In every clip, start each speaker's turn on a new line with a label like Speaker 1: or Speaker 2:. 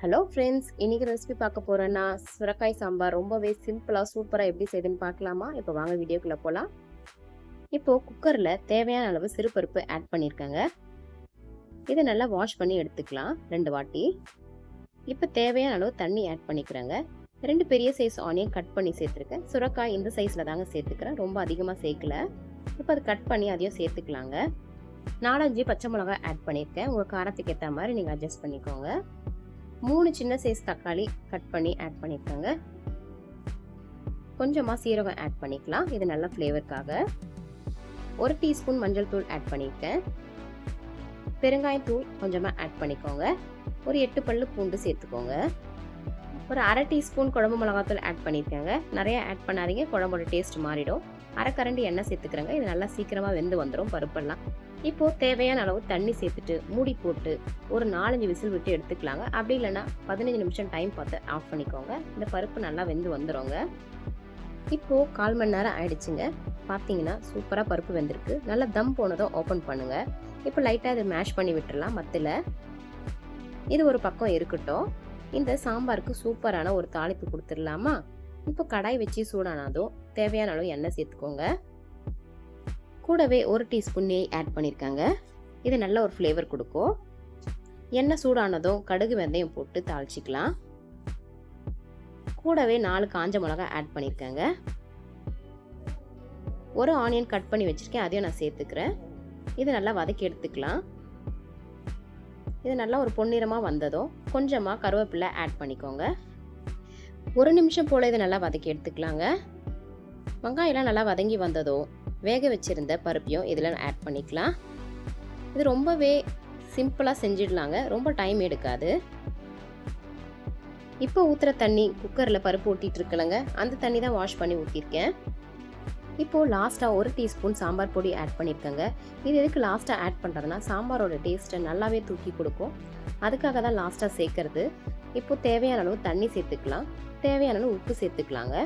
Speaker 1: Hello friends இன்னைக்கு recipe பார்க்க போறேன்னா சுரக்காய் சாம்பார். ரொம்பவே சிம்பிளாக சூப்பராக எப்படி செய்யுதுன்னு பார்க்கலாமா? இப்போ வாங்க வீடியோக்குள்ளே போகலாம் இப்போ குக்கரில் தேவையான அளவு சிறுபருப்பு ஆட் பண்ணியிருக்கேங்க இதை நல்லா வாஷ் பண்ணி எடுத்துக்கலாம் ரெண்டு வாட்டி. இப்போ தேவையான அளவு தண்ணி ஆட் பண்ணிக்கிறேங்க. ரெண்டு பெரிய சைஸ் ஆனியன் கட் பண்ணி சேர்த்துருக்கேன். சுரக்காய் இந்த சைஸில் தாங்க சேர்த்துக்கிறேன். ரொம்ப அதிகமாக சேர்க்கல. இப்போ அது கட் பண்ணி அதையும் சேர்த்துக்கலாங்க. நாலஞ்சு பச்சை மிளகாய் ஆட் பண்ணியிருக்கேன். உங்கள் காரத்துக்கு ஏற்ற மாதிரி நீங்கள் அட்ஜஸ்ட் பண்ணிக்கோங்க. மூணு சின்ன சைஸ் தக்காளி கட் பண்ணி ஆட் பண்ணிக்கோங்க கொஞ்சமாக சீரகம் ஆட் பண்ணிக்கலாம். இது நல்ல ஃப்ளேவருக்காக ஒரு டீஸ்பூன் மஞ்சள் தூள் ஆட் பண்ணியிருக்கேன் பெருங்காயம் தூள் கொஞ்சமாக ஆட் பண்ணிக்கோங்க. ஒரு எட்டு பல்லு பூண்டு சேர்த்துக்கோங்க. ஒரு அரை டீஸ்பூன் குழம்பு மிளகாத்தூள் ஆட் பண்ணியிருக்காங்க. நிறைய ஆட் பண்ணாதீங்க குழம்போட டேஸ்ட் மாறிடும். அரை எண்ணெய் சேர்த்துக்கிறேங்க. இது நல்லா சீக்கிரமாக வெந்து வந்துடும் பருப்பெல்லாம். இப்போது தேவையான அளவு தண்ணி சேர்த்துட்டு மூடி போட்டு ஒரு நாலஞ்சு விசில் விட்டு எடுத்துக்கலாங்க. அப்படி இல்லைன்னா பதினஞ்சு நிமிஷம் டைம் பார்த்து ஆஃப் பண்ணிக்கோங்க. இந்த பருப்பு நல்லா வெந்து வந்துடுங்க இப்போது கால் மணி நேரம் ஆயிடுச்சுங்க. பார்த்தீங்கன்னா சூப்பராக பருப்பு வெந்திருக்கு. நல்லா தம் போனதும் ஓப்பன் பண்ணுங்கள் இப்போ லைட்டாக இதை மேஷ் பண்ணி விட்டுடலாம் மத்தில் இது ஒரு பக்கம் இருக்கட்டும். இந்த சாம்பாருக்கு சூப்பரான ஒரு தாளிப்பு கொடுத்துடலாமா? இப்போ கடாய் வச்சு சூடானதும் தேவையான அளவு எண்ணெய் சேர்த்துக்கோங்க. கூடவே ஒரு டீஸ்பூன் நெய் ஆட் பண்ணியிருக்காங்க. இது நல்ல ஒரு ஃப்ளேவர் கொடுக்கும். எண்ணெய் சூடானதும் கடுகு வெந்தயம் போட்டு தாளிச்சிக்கலாம். கூடவே நாலு காஞ்ச மிளகாய் ஆட் பண்ணியிருக்காங்க. ஒரு ஆனியன் கட் பண்ணி வச்சுருக்கேன் அதையும் நான் சேர்த்துக்கிறேன். இது நல்லா வதக்கி எடுத்துக்கலாம். இது நல்லா ஒரு பொன்னிறமாக வந்ததும் கொஞ்சமாக கருவேப்பிலை ஆட் பண்ணிக்கோங்க. ஒரு நிமிஷம் போல் இதை நல்லா வதக்கி எடுத்துக்கலாங்க. வெங்காயம்லாம் நல்லா வதங்கி வந்ததும் வேக வச்சுருந்த பருப்பையும் இதில் ஆட் பண்ணிக்கலாம். இது ரொம்பவே சிம்பிளாக செஞ்சிடலாங்க. ரொம்ப டைம் எடுக்காது. இப்போ ஊற்றுற தண்ணி குக்கரில் பருப்பு ஊட்டிகிட்டு இருக்கலங்க. அந்த தண்ணி தான் வாஷ் பண்ணி ஊற்றிருக்கேன் இப்போது லாஸ்ட்டாக ஒரு டீஸ்பூன் சாம்பார் பொடி ஆட் பண்ணியிருக்கேங்க இது எதுக்கு லாஸ்ட்டாக ஆட் பண்ணுறதுனா சாம்பாரோட டேஸ்ட்டை நல்லாவே தூக்கி கொடுக்கும். அதுக்காக தான் லாஸ்ட்டாக சேர்க்கறது. இப்போது தேவையான அளவு தண்ணி சேர்த்துக்கலாம். தேவையான அளவு உப்பு சேர்த்துக்கலாங்க.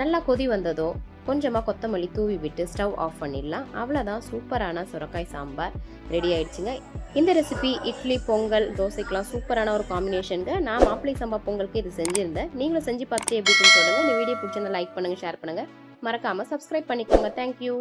Speaker 1: நல்லா கொதி வந்ததோ கொஞ்சமாக கொத்தமல்லி தூவி விட்டு ஸ்டவ் ஆஃப் பண்ணிடலாம். அவ்வளோதான் சூப்பரான சுரக்காய் சாம்பார் ரெடி ஆயிடுச்சுங்க. இந்த ரெசிபி இட்லி பொங்கல் தோசைக்கெலாம் சூப்பரான ஒரு காம்பினேஷனுங்க நான் மாப்பிள்ளை சாம்பார் பொங்கலுக்கு இது செஞ்சுருந்தேன். நீங்களும் செஞ்சு பார்த்துட்டு எப்படி சொல்லுங்கள் இந்த வீடியோ பிடிச்சிருந்தா லைக் பண்ணுங்கள் ஷேர் பண்ணுங்கள் மறக்காமல் சப்ஸ்கிரைப் பண்ணிக்கோங்க. தேங்க்யூ